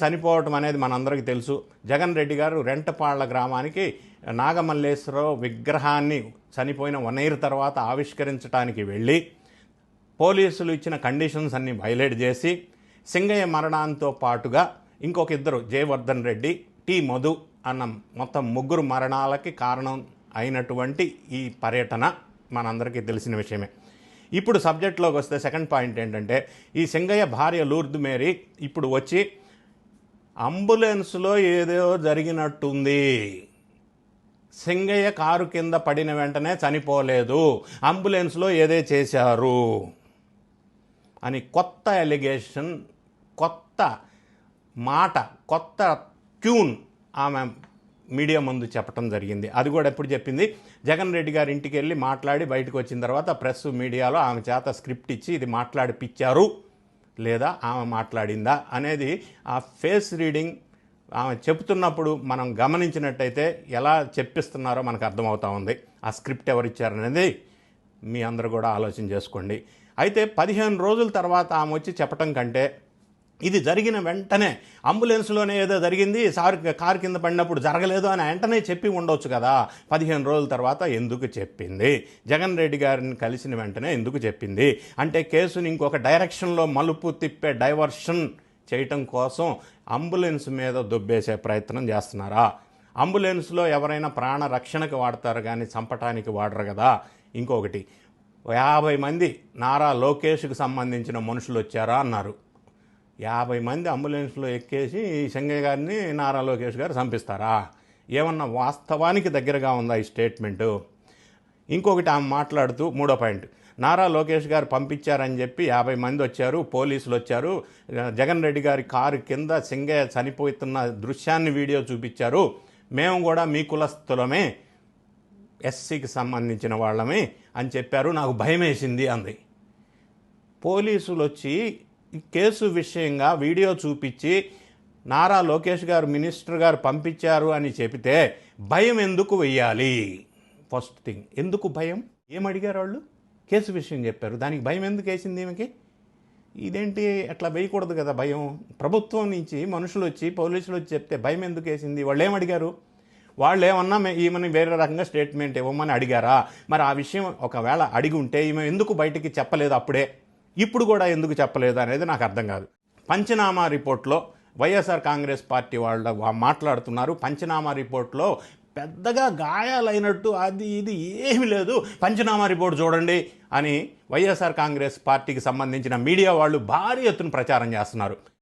చనిపోవటం అనేది మనందరికీ తెలుసు. జగన్ రెడ్డి గారు రెంటపాళ్ళ గ్రామానికి నాగమల్లేశ్వరరావు విగ్రహాన్ని చనిపోయిన వన్ ఇయర్ తర్వాత ఆవిష్కరించడానికి వెళ్ళి పోలీసులు ఇచ్చిన కండిషన్స్ అన్ని వైలేట్ చేసి సింగయ్య మరణంతో పాటుగా ఇంకొక ఇద్దరు జయవర్ధన్ రెడ్డి టి మధు అన్న మొత్తం ముగ్గురు మరణాలకి కారణం అయినటువంటి ఈ పర్యటన మనందరికీ తెలిసిన విషయమే. ఇప్పుడు సబ్జెక్ట్లోకి వస్తే సెకండ్ పాయింట్ ఏంటంటే ఈ సింగయ్య భార్య లూర్దు మేరీ ఇప్పుడు వచ్చి అంబులెన్స్లో ఏదో జరిగినట్టుంది. సింగయ్య కారు కింద పడిన వెంటనే చనిపోలేదు. అంబులెన్స్లో ఏదే చేశారు? అని కొత్త ఎలిగేషన్ కొత్త మాట కొత్త ట్యూన్ ఆమె మీడియా ముందు చెప్పడం జరిగింది. అది కూడా ఎప్పుడు చెప్పింది? జగన్ రెడ్డి గారి ఇంటికి వెళ్ళి మాట్లాడి బయటకు వచ్చిన తర్వాత ప్రెస్ మీడియాలో ఆమె చేత స్క్రిప్ట్ ఇచ్చి ఇది మాట్లాడిపిచ్చారు. లేదా ఆమె మాట్లాడిందా అనేది ఆ ఫేస్ రీడింగ్ ఆమె చెప్తున్నప్పుడు మనం గమనించినట్టయితే ఎలా చెప్పిస్తున్నారో మనకు అర్థమవుతా ఉంది. ఆ స్క్రిప్ట్ ఎవరు ఇచ్చారనేది మీ అందరూ కూడా ఆలోచన చేసుకోండి. అయితే పదిహేను రోజుల తర్వాత ఆమె వచ్చి చెప్పటం కంటే ఇది జరిగిన వెంటనే అంబులెన్స్లోనే ఏదో జరిగింది సార్ కారు కింద పడినప్పుడు జరగలేదు అని వెంటనే చెప్పి ఉండొచ్చు కదా. పదిహేను రోజుల తర్వాత ఎందుకు చెప్పింది? జగన్ రెడ్డి గారిని కలిసిన వెంటనే ఎందుకు చెప్పింది? అంటే కేసుని ఇంకొక డైరెక్షన్లో మలుపు తిప్పే డైవర్షన్ చేయటం కోసం అంబులెన్స్ మీద దుబ్బేసే ప్రయత్నం చేస్తున్నారా? అంబులెన్స్లో ఎవరైనా ప్రాణ రక్షణకు వాడతారు కానీ చంపటానికి వాడరు కదా. ఇంకొకటి యాభై మంది నారా లోకేష్కు సంబంధించిన మనుషులు వచ్చారా? అన్నారు. యాభై మంది అంబులెన్స్లో ఎక్కేసి సంగయ్య గారిని నారా లోకేష్ గారు చంపిస్తారా? ఏమన్నా వాస్తవానికి దగ్గరగా ఉందా ఈ స్టేట్మెంటు? ఇంకొకటి ఆమె మాట్లాడుతూ మూడో పాయింట్. నారా లోకేష్ గారు పంపించారని చెప్పి యాభై మంది వచ్చారు పోలీసులు వచ్చారు. జగన్ రెడ్డి గారి కారు కింద సింగయ్య చనిపోతున్న దృశ్యాన్ని వీడియో చూపించారు. మేము కూడా మీ కులస్థులమే ఎస్సీకి సంబంధించిన వాళ్ళమే అని చెప్పారు. నాకు భయం వేసింది అంది. పోలీసులు వచ్చి కేసు విషయంగా వీడియో చూపించి నారా లోకేష్ గారు మినిస్టర్ గారు పంపించారు అని చెబితే భయం ఎందుకు వెయ్యాలి? ఫస్ట్ థింగ్ ఎందుకు భయం? ఏం అడిగారు వాళ్ళు? కేసు విషయం చెప్పారు. దానికి భయం ఎందుకు వేసింది ఈమెకి? ఇదేంటి? అట్లా వేయకూడదు కదా భయం. ప్రభుత్వం నుంచి మనుషులు వచ్చి పోలీసులు వచ్చి చెప్తే భయం ఎందుకు వేసింది? వాళ్ళు ఏమడిగారు వాళ్ళు ఏమన్నా ఈమెని వేరే రకంగా స్టేట్మెంట్ ఇవ్వమని అడిగారా? మరి ఆ విషయం ఒకవేళ అడిగి ఉంటే ఈమె ఎందుకు బయటికి చెప్పలేదు అప్పుడే? ఇప్పుడు కూడా ఎందుకు చెప్పలేదు అనేది నాకు అర్థం కాదు. పంచనామా రిపోర్ట్లో వైఎస్ఆర్ కాంగ్రెస్ పార్టీ వాళ్ళు మాట్లాడుతున్నారు. పంచనామా రిపోర్ట్లో పెద్దగా గాయాలైనట్టు అది ఇది ఏమీ లేదు. పంచనామా రిపోర్ట్ చూడండి అని వైఎస్ఆర్ కాంగ్రెస్ పార్టీకి సంబంధించిన మీడియా వాళ్ళు భారీ ఎత్తున ప్రచారం చేస్తున్నారు.